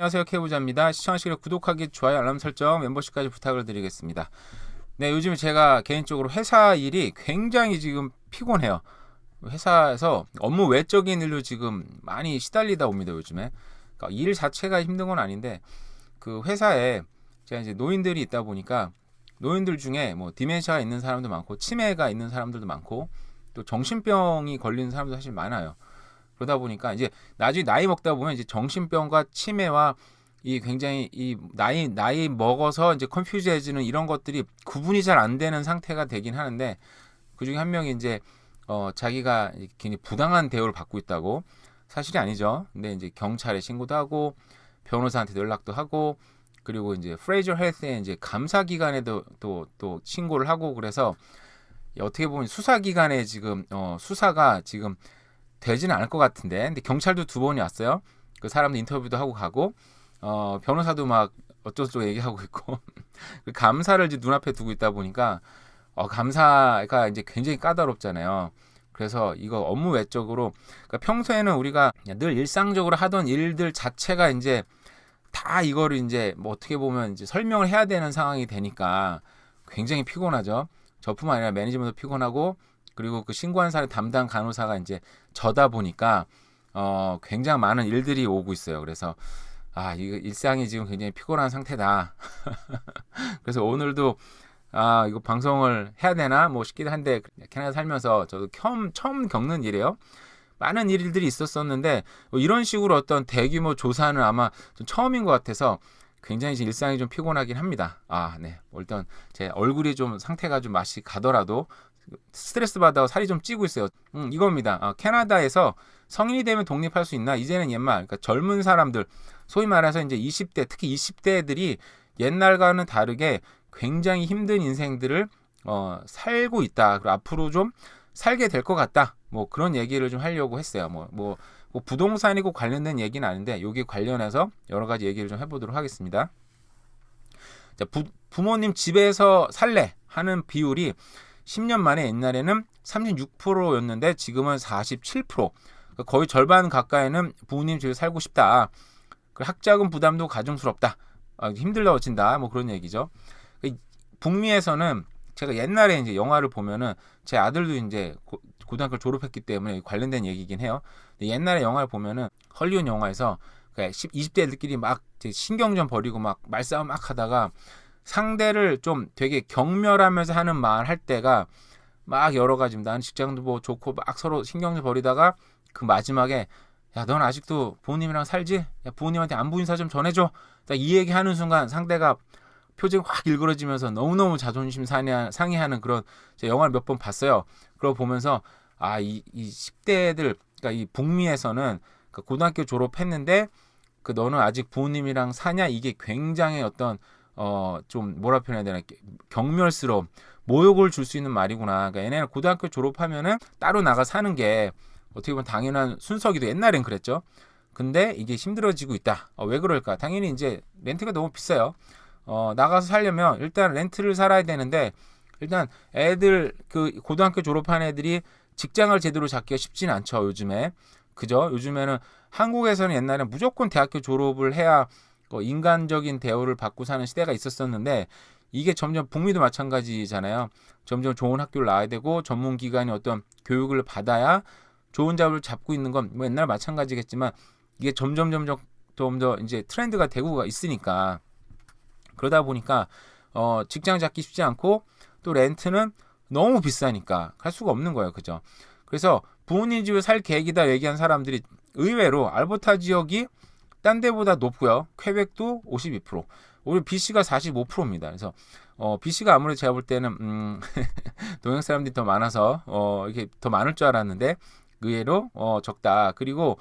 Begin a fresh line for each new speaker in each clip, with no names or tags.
안녕하세요 케이부자입니다. 시청하시길 구독하기, 좋아요, 알람 설정, 멤버십까지 부탁을 드리겠습니다. 네, 요즘 제가 개인적으로 회사 일이 굉장히 지금 피곤해요. 회사에서 업무 외적인 일로 지금 많이 시달리다 옵니다 요즘에. 그러니까 일 자체가 힘든 건 아닌데 그 회사에 제가 이제 노인들이 있다 보니까 노인들 중에 뭐 디멘시아가 있는 사람도 많고 치매가 있는 사람들도 많고 또 정신병이 걸리는 사람도 사실 많아요. 그러다 보니까 이제 나중에 나이 먹다 보면 이제 정신병과 치매와 이 굉장히 이 나이 나이 먹어서 이제 컨퓨즈해지는 이런 것들이 구분이 잘 안 되는 상태가 되긴 하는데 그 중에 한 명이 이제 어 자기가 괜히 부당한 대우를 받고 있다고 사실이 아니죠. 근데 이제 경찰에 신고도 하고 변호사한테 연락도 하고 그리고 이제 프레이저 헬스에 이제 감사 기관에도 또 또 신고를 하고 그래서 어떻게 보면 수사 기관에 지금 어 수사가 지금 되지는 않을 것 같은데 근데 경찰도 두 번이 왔어요. 그 사람도 인터뷰도 하고 가고 어 변호사도 막 어쩌고저쩌고 얘기하고 있고 그 감사를 이제 눈앞에 두고 있다 보니까 어 감사가 이제 굉장히 까다롭잖아요. 그래서 이거 업무 외적으로 그러니까 평소에는 우리가 늘 일상적으로 하던 일들 자체가 이제 다 이거를 이제 뭐 어떻게 보면 이제 설명을 해야 되는 상황이 되니까 굉장히 피곤하죠. 저뿐만 아니라 매니지먼트 피곤하고 그리고 그 신고한 사람 담당 간호사가 이제 저다 보니까 어 굉장히 많은 일들이 오고 있어요. 그래서 아 이거 일상이 지금 굉장히 피곤한 상태다. 그래서 오늘도 아 이거 방송을 해야 되나 뭐 싶기도 한데 캐나다 살면서 저도 처음 처음 겪는 일이에요. 많은 일들이 있었었는데 뭐 이런 식으로 어떤 대규모 조사는 아마 좀 처음인 것 같아서 굉장히 지금 일상이 좀 피곤하긴 합니다. 아, 네. 뭐 일단 제 얼굴이 좀 상태가 좀 맛이 가더라도 스트레스 받아 살이 좀 찌고 있어요. 음, 이겁니다. 어, 캐나다에서 성인이 되면 독립할 수 있나? 이제는 옛말, 그러니까 젊은 사람들, 소위 말해서 이제 20대, 특히 20대들이 옛날과는 다르게 굉장히 힘든 인생들을 어, 살고 있다. 그리고 앞으로 좀 살게 될 것 같다. 뭐 그런 얘기를 좀 하려고 했어요. 뭐, 뭐, 뭐 부동산이고 관련된 얘기는 아닌데 여기 관련해서 여러 가지 얘기를 좀 해보도록 하겠습니다. 자, 부, 부모님 집에서 살래 하는 비율이 10년 만에 옛날에는 36%였는데 지금은 47%. 그러니까 거의 절반 가까이는 부모님 집에 살고 싶다. 그 학자금 부담도 가중스럽다. 아, 힘들어진다. 뭐 그런 얘기죠. 그 북미에서는 제가 옛날에 이제 영화를 보면은 제 아들도 이제 고, 고등학교 졸업했기 때문에 관련된 얘기긴 해요. 옛날에 영화를 보면은 헐리우드 영화에서 20대들끼리 막 신경전 벌이고 막 말싸움 막 하다가 상대를 좀 되게 경멸하면서 하는 말 할 때가 막 여러 가지 나는 직장도 뭐 좋고 막 서로 신경을 벌이다가 그 마지막에 야 넌 아직도 부모님이랑 살지? 야 부모님한테 안부 인사 좀 전해줘. 딱 이 얘기 하는 순간 상대가 표정이 확 일그러지면서 너무너무 자존심 상해하는 그런 영화를 몇 번 봤어요. 그걸 보면서 아 이 이 10대들 그러니까 이 북미에서는 그 고등학교 졸업했는데 그 너는 아직 부모님이랑 사냐 이게 굉장히 어떤 어좀 뭐라 표현해야 되나 경멸스러움 모욕을 줄 수 있는 말이구나. 그러니까 얘네는 고등학교 졸업하면은 따로 나가 사는 게 어떻게 보면 당연한 순서기도 옛날엔 그랬죠. 근데 이게 힘들어지고 있다. 어, 왜 그럴까? 당연히 이제 렌트가 너무 비싸요. 어, 나가서 살려면 일단 렌트를 살아야 되는데 일단 애들 그 고등학교 졸업한 애들이 직장을 제대로 잡기가 쉽지는 않죠. 요즘에. 그죠? 요즘에는 한국에서는 옛날에 무조건 대학교 졸업을 해야 그 인간적인 대우를 받고 사는 시대가 있었었는데 이게 점점 북미도 마찬가지잖아요. 점점 좋은 학교를 나와야 되고 전문 기관이 어떤 교육을 받아야 좋은 잡을 잡고 있는 건 뭐 옛날 마찬가지겠지만 이게 점점 점점 좀더 이제 트렌드가 되고 있으니까 그러다 보니까 어 직장 잡기 쉽지 않고 또 렌트는 너무 비싸니까 할 수가 없는 거예요. 그죠? 그래서 부모님 집에 살 계획이다 얘기한 사람들이 의외로 알버타 지역이 딴 데보다 높고요. 퀘벡도 52%. 우리 BC가 45%입니다. 그래서 어, BC가 아무래도 제가 볼 때는 음, 동양 사람들이 더 많아서 어, 이게 더 많을 줄 알았는데 의외로 어, 적다. 그리고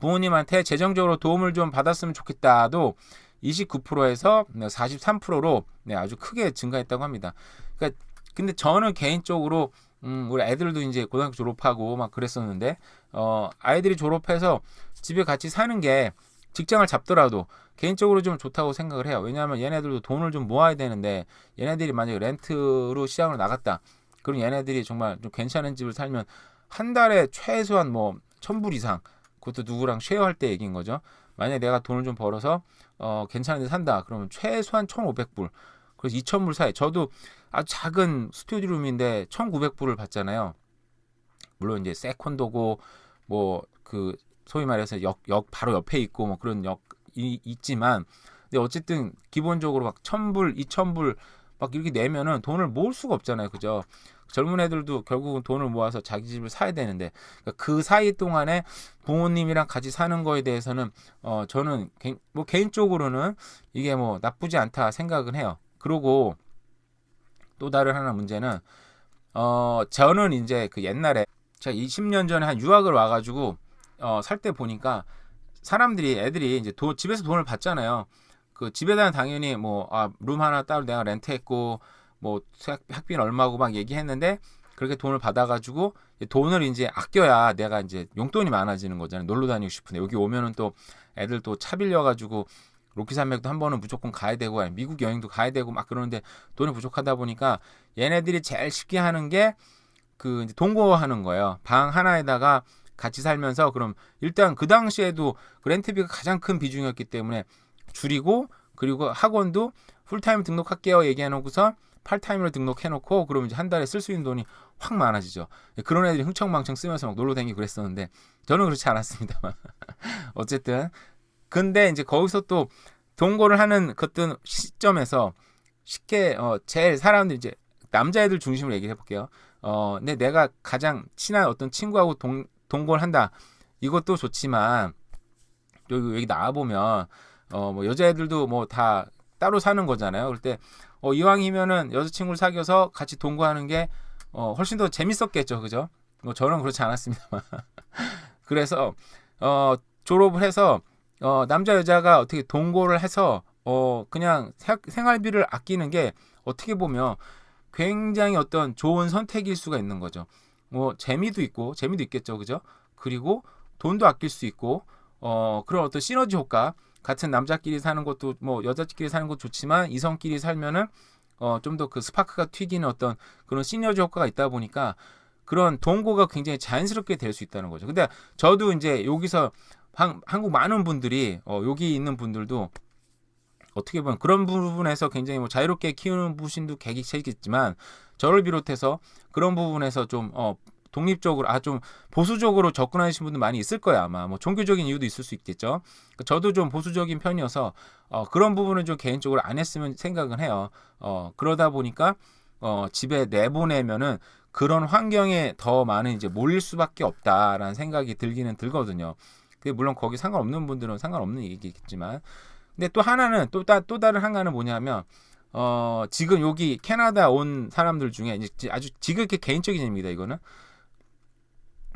부모님한테 재정적으로 도움을 좀 받았으면 좋겠다도 29%에서 43%로 네, 아주 크게 증가했다고 합니다. 그러니까 근데 저는 개인적으로 음, 우리 애들도 이제 고등학교 졸업하고 막 그랬었는데 어, 아이들이 졸업해서 집에 같이 사는 게 직장을 잡더라도 개인적으로 좀 좋다고 생각을 해요. 왜냐하면 얘네들도 돈을 좀 모아야 되는데 얘네들이 만약에 렌트로 시장을 나갔다. 그럼 얘네들이 정말 좀 괜찮은 집을 살면 한 달에 최소한 뭐 천불 이상 그것도 누구랑 쉐어할 때 얘기인 거죠. 만약에 내가 돈을 좀 벌어서 어 괜찮은 데 산다. 그러면 최소한 1,500불. 그래서 2,000불 사이. 저도 아주 작은 스튜디오룸인데 1,900불을 받잖아요. 물론 이제 세컨도고 뭐 그 소위 말해서 역, 역 바로 옆에 있고 뭐 그런 역이 있지만 근데 어쨌든 기본적으로 막 1,000불, 2,000불 막 이렇게 내면은 돈을 모을 수가 없잖아요. 그죠? 젊은 애들도 결국은 돈을 모아서 자기 집을 사야 되는데 그러니까 그 사이 동안에 부모님이랑 같이 사는 거에 대해서는 어 저는 개, 뭐 개인적으로는 이게 뭐 나쁘지 않다 생각은 해요. 그리고 또 다른 하나 문제는 어 저는 이제 그 옛날에 제가 20년 전에 한 유학을 와가지고 어 살 때 보니까 사람들이 애들이 이제 도, 집에서 돈을 받잖아요. 그 집에다가 당연히 뭐아룸 하나 따로 내가 렌트했고 뭐 학비는 얼마고 막 얘기했는데 그렇게 돈을 받아가지고 돈을 이제 아껴야 내가 이제 용돈이 많아지는 거잖아요. 놀러 다니고 싶은데 여기 오면은 또 애들 또 차 빌려가지고 로키 산맥도 한 번은 무조건 가야 되고 미국 여행도 가야 되고 막 그러는데 돈이 부족하다 보니까 얘네들이 제일 쉽게 하는 게 그 동거하는 거예요. 방 하나에다가 같이 살면서 그럼 일단 그 당시에도 그 렌트비가 가장 큰 비중이었기 때문에 줄이고 그리고 학원도 풀타임 등록할게요 얘기해놓고서 팔타임으로 등록해놓고 그러면 이제 한 달에 쓸 수 있는 돈이 확 많아지죠. 그런 애들이 흥청망청 쓰면서 막 놀러 다니고 그랬었는데 저는 그렇지 않았습니다만 어쨌든 근데 이제 거기서 또 동거를 하는 어떤 시점에서 쉽게 어 제일 사람들 이제 남자애들 중심으로 얘기해 볼게요. 어 근데 내가 가장 친한 어떤 친구하고 동 동거를 한다. 이것도 좋지만 여기 여기 나와 보면 어 뭐 여자애들도 뭐 다 따로 사는 거잖아요. 그럴 때 어, 이왕이면은 여자친구를 사귀어서 같이 동거하는 게 어, 훨씬 더 재밌었겠죠, 그죠? 뭐 저는 그렇지 않았습니다만. 그래서 어, 졸업을 해서 어, 남자 여자가 어떻게 동거를 해서 어, 그냥 생활비를 아끼는 게 어떻게 보면 굉장히 어떤 좋은 선택일 수가 있는 거죠. 뭐 재미도 있고 재미도 있겠죠, 그죠? 그리고 돈도 아낄 수 있고 어, 그런 어떤 시너지 효과 같은 남자끼리 사는 것도 뭐 여자끼리 사는 것도 좋지만 이성끼리 살면은 어, 좀 더 그 스파크가 튀기는 어떤 그런 시너지 효과가 있다 보니까 그런 동고가 굉장히 자연스럽게 될 수 있다는 거죠. 근데 저도 이제 여기서 한, 한국 많은 분들이 어, 여기 있는 분들도 어떻게 보면 그런 부분에서 굉장히 뭐 자유롭게 키우는 부신도 계기체겠지만 저를 비롯해서 그런 부분에서 좀 어, 독립적으로 아 좀 보수적으로 접근하시는 분들 많이 있을 거야 아마 뭐 종교적인 이유도 있을 수 있겠죠. 그러니까 저도 좀 보수적인 편이어서 어, 그런 부분은 좀 개인적으로 안 했으면 생각은 해요. 어, 그러다 보니까 어, 집에 내보내면은 그런 환경에 더 많은 이제 몰릴 수밖에 없다라는 생각이 들기는 들거든요. 그 물론 거기 상관없는 분들은 상관없는 얘기겠지만, 근데 또 하나는 또, 따, 또 다른 한가는 뭐냐면 어, 지금 여기 캐나다 온 사람들 중에 이제 아주 지극히 개인적인 얘기입니다. 이거는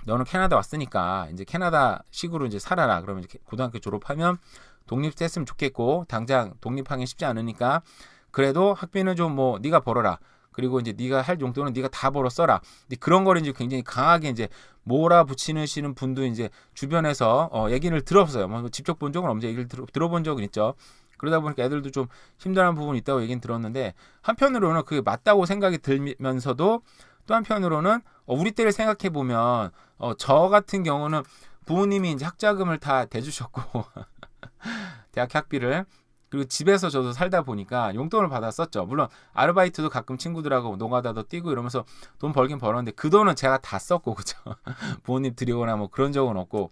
너는 캐나다 왔으니까 이제 캐나다 식으로 이제 살아라. 그러면 이제 고등학교 졸업하면 독립했으면 좋겠고 당장 독립하기 쉽지 않으니까 그래도 학비는 좀 뭐 네가 벌어라. 그리고 이제 네가 할 용돈은 네가 다 벌어 써라. 그런 거를 이제 굉장히 강하게 이제 몰아붙이시는 분도 이제 주변에서 어, 얘기를 들었어요. 뭐 직접 본 적은 없는데 얘기를 들어, 들어 본 적은 있죠. 그러다 보니까 애들도 좀 힘들어하는 부분이 있다고 얘기는 들었는데 한편으로는 그게 맞다고 생각이 들면서도 또 한편으로는 어, 우리 때를 생각해 보면 어, 저 같은 경우는 부모님이 이제 학자금을 다 대주셨고 대학 학비를 그리고 집에서 저도 살다 보니까 용돈을 받았었죠. 물론 아르바이트도 가끔 친구들하고 노가다도 뛰고 이러면서 돈 벌긴 벌었는데 그 돈은 제가 다 썼고 그죠. 부모님 드리거나 뭐 그런 적은 없고.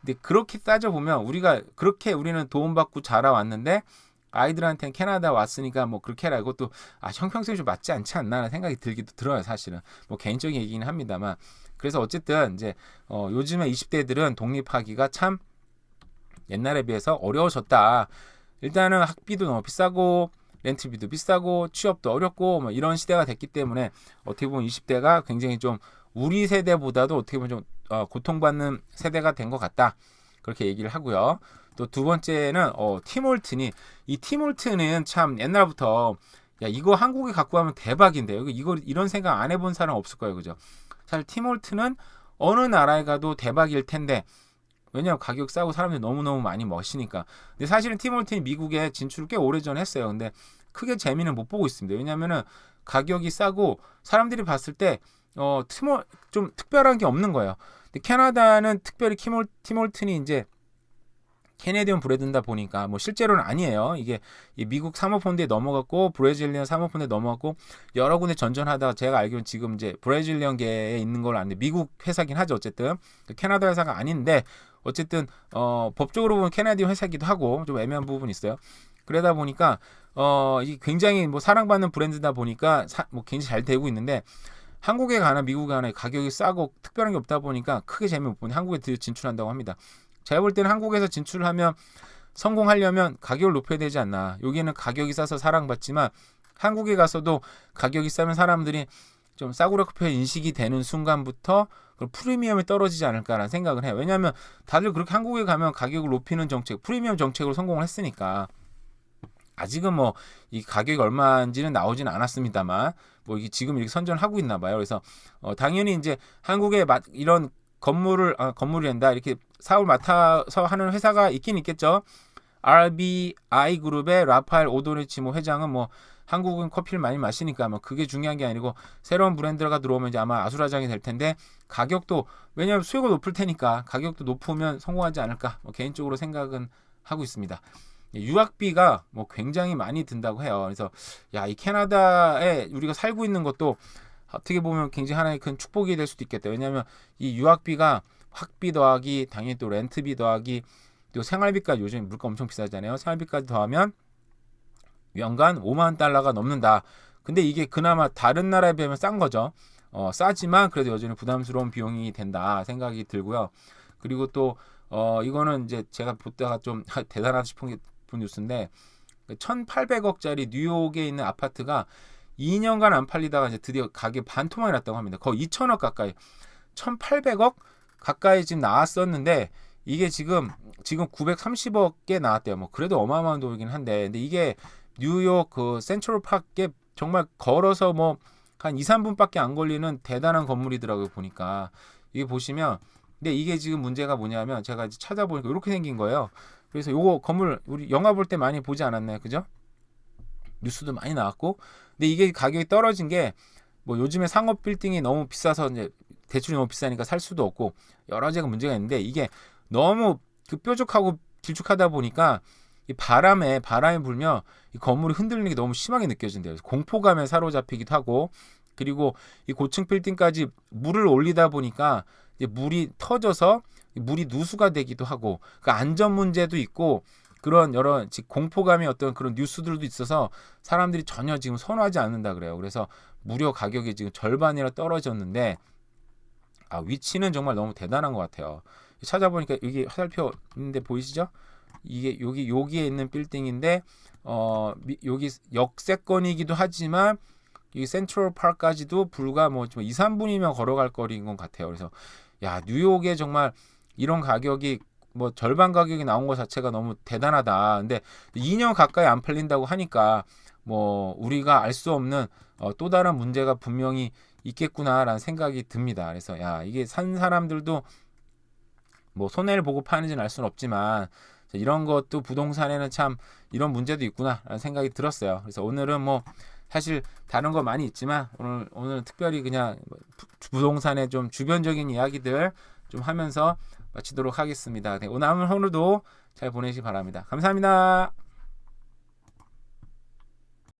근데 그렇게 따져 보면 우리가 그렇게 우리는 도움 받고 자라왔는데 아이들한테는 캐나다 왔으니까 뭐 그렇게 해라 이것도 아 형평성이 좀 맞지 않지 않나라는 생각이 들기도 들어요 사실은 뭐 개인적인 얘기는 합니다만 그래서 어쨌든 이제 어 요즘에 20대들은 독립하기가 참 옛날에 비해서 어려워졌다 일단은 학비도 너무 비싸고 렌트비도 비싸고 취업도 어렵고 뭐 이런 시대가 됐기 때문에 어떻게 보면 20대가 굉장히 좀 우리 세대보다도 어떻게 보면 좀 어, 고통받는 세대가 된 것 같다 그렇게 얘기를 하고요. 또 두 번째는 어, 티몰튼이 이 티몰튼은 참 옛날부터 야 이거 한국에 갖고 가면 대박인데 여기 이거 이런 생각 안 해본 사람 없을 거예요, 그죠? 사실 티몰튼은 어느 나라에 가도 대박일 텐데 왜냐하면 가격 싸고 사람들이 너무너무 많이 멋이니까. 근데 사실은 티몰튼이 미국에 진출을 꽤 오래전에 했어요. 근데 크게 재미는 못 보고 있습니다. 왜냐면은 가격이 싸고 사람들이 봤을 때 어, 티몰 좀 특별한 게 없는 거예요. 근데 캐나다는 특별히 티몰, 티몰튼이 이제 캐네디언 브랜드다 보니까 뭐 실제로는 아니에요. 이게 이 미국 사모펀드에 넘어갔고 브라질리언 사모펀드에 넘어갔고 여러 군데 전전하다가 제가 알기로는 지금 이제 브라질리언계에 있는 걸로 아는데 미국 회사긴 하죠. 어쨌든 그 캐나다 회사가 아닌데 어쨌든 어 법적으로 보면 캐나디언 회사기도 하고 좀 애매한 부분이 있어요. 그러다 보니까 어 이게 굉장히 뭐 사랑받는 브랜드다 보니까 사, 뭐 굉장히 잘 되고 있는데 한국에 가나 미국에 가나 가격이 싸고 특별한 게 없다 보니까 크게 재미 못 보니 한국에 진출한다고 합니다. 제가 볼 때는 한국에서 진출하면 성공하려면 가격을 높여야 되지 않나. 여기는 가격이 싸서 사랑받지만 한국에 가서도 가격이 싸면 사람들이 좀 싸구려 커피에 인식이 되는 순간부터 그 프리미엄이 떨어지지 않을까라는 생각을 해요. 왜냐하면 다들 그렇게 한국에 가면 가격을 높이는 정책, 프리미엄 정책으로 성공을 했으니까 아직은 뭐 이 가격이 얼마인지는 나오진 않았습니다만 뭐 이게 지금 이렇게 선전을 하고 있나 봐요. 그래서 어, 당연히 이제 한국에 마, 이런 건물을 아, 건물이란다 이렇게 사업을 맡아서 하는 회사가 있긴 있겠죠. RBI 그룹의 라파엘 오도리치모 회장은 뭐 한국은 커피를 많이 마시니까 뭐 그게 중요한 게 아니고 새로운 브랜드가 들어오면 이제 아마 아수라장이 될 텐데 가격도 왜냐하면 수요가 높을 테니까 가격도 높으면 성공하지 않을까 뭐 개인적으로 생각은 하고 있습니다. 유학비가 뭐 굉장히 많이 든다고 해요. 그래서 야 이 캐나다에 우리가 살고 있는 것도 어떻게 보면 굉장히 하나의 큰 축복이 될 수도 있겠다. 왜냐하면 이 유학비가 학비 더하기 당연히 또 렌트비 더하기 또 생활비까지 요즘 물가 엄청 비싸잖아요. 생활비까지 더하면 연간 5만 달러가 넘는다. 근데 이게 그나마 다른 나라에 비하면 싼 거죠. 어, 싸지만 그래도 여전히 부담스러운 비용이 된다 생각이 들고요. 그리고 또 어, 이거는 이제 제가 보다가 좀 대단하다 싶은 게 본 뉴스인데 1,800억짜리 뉴욕에 있는 아파트가 2년간 안 팔리다가 이제 드디어 가게 반토막이 났다고 합니다. 거의 2천억 가까이 1,800억 가까이 지금 나왔었는데 이게 지금 지금 930억에 나왔대요. 뭐 그래도 어마어마한 돈이긴 한데 근데 이게 뉴욕 그 센트럴 파크에 정말 걸어서 뭐 한 2, 3분밖에 안 걸리는 대단한 건물이더라고요. 보니까 이게 보시면 근데 이게 지금 문제가 뭐냐면 제가 이제 찾아보니까 이렇게 생긴 거예요. 그래서 요거 건물 우리 영화 볼 때 많이 보지 않았나요? 그죠? 뉴스도 많이 나왔고 근데 이게 가격이 떨어진 게 뭐 요즘에 상업 빌딩이 너무 비싸서 이제 대출이 너무 비싸니까 살 수도 없고 여러 가지가 문제가 있는데 이게 너무 그 뾰족하고 길쭉하다 보니까 이 바람에 바람이 불면 이 건물이 흔들리는 게 너무 심하게 느껴진대요. 공포감에 사로잡히기도 하고 그리고 이 고층 빌딩까지 물을 올리다 보니까 이제 물이 터져서 물이 누수가 되기도 하고 그 안전 문제도 있고 그런 여러 즉 공포감이 어떤 그런 뉴스들도 있어서 사람들이 전혀 지금 선호하지 않는다 그래요. 그래서 무료 가격이 지금 절반이나 떨어졌는데 아 위치는 정말 너무 대단한 것 같아요. 찾아보니까 여기 화살표 있는데 보이시죠? 이게 여기 여기에 있는 빌딩인데 어 미, 여기 역세권이기도 하지만 이 센트럴 파크까지도 불과 뭐 2, 3분이면 걸어갈 거리인 것 같아요. 그래서 야 뉴욕에 정말 이런 가격이 뭐 절반 가격이 나온 것 자체가 너무 대단하다. 근데 2년 가까이 안 팔린다고 하니까 뭐 우리가 알 수 없는 어, 또 다른 문제가 분명히 있겠구나라는 생각이 듭니다. 그래서 야 이게 산 사람들도 뭐 손해를 보고 파는지는 알 수는 없지만 이런 것도 부동산에는 참 이런 문제도 있구나라는 생각이 들었어요. 그래서 오늘은 뭐 사실 다른 거 많이 있지만 오늘 오늘 특별히 그냥 부동산의 좀 주변적인 이야기들 좀 하면서 마치도록 하겠습니다. 네, 오늘 하루도 잘 보내시기 바랍니다. 감사합니다.